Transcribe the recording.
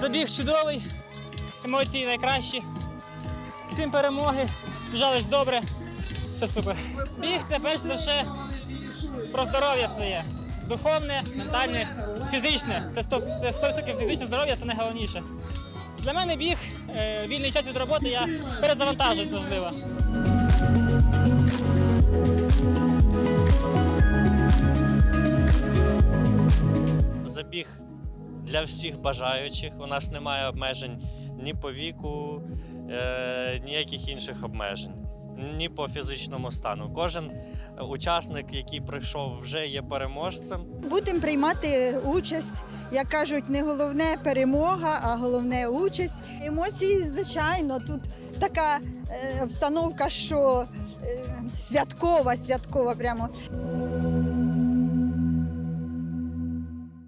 Забіг чудовий, емоції найкращі. Всім перемоги, вжались добре, все супер. Біг це перш за все про здоров'я своє. Духовне, ментальне, фізичне. Це 100%, це 100% фізичне здоров'я це найголовніше. Для мене біг, е, вільний час від роботи, я перезавантажуюсь, можливо. Забіг для всіх бажаючих. У нас немає обмежень ні по віку, е, ніяких інших обмежень, ні по фізичному стану. Кожен учасник, який прийшов, вже є переможцем. Будемо приймати участь. Як кажуть, не головне перемога, а головне участь. Емоції, звичайно, тут така е, обстановка, що е, святкова, святкова прямо.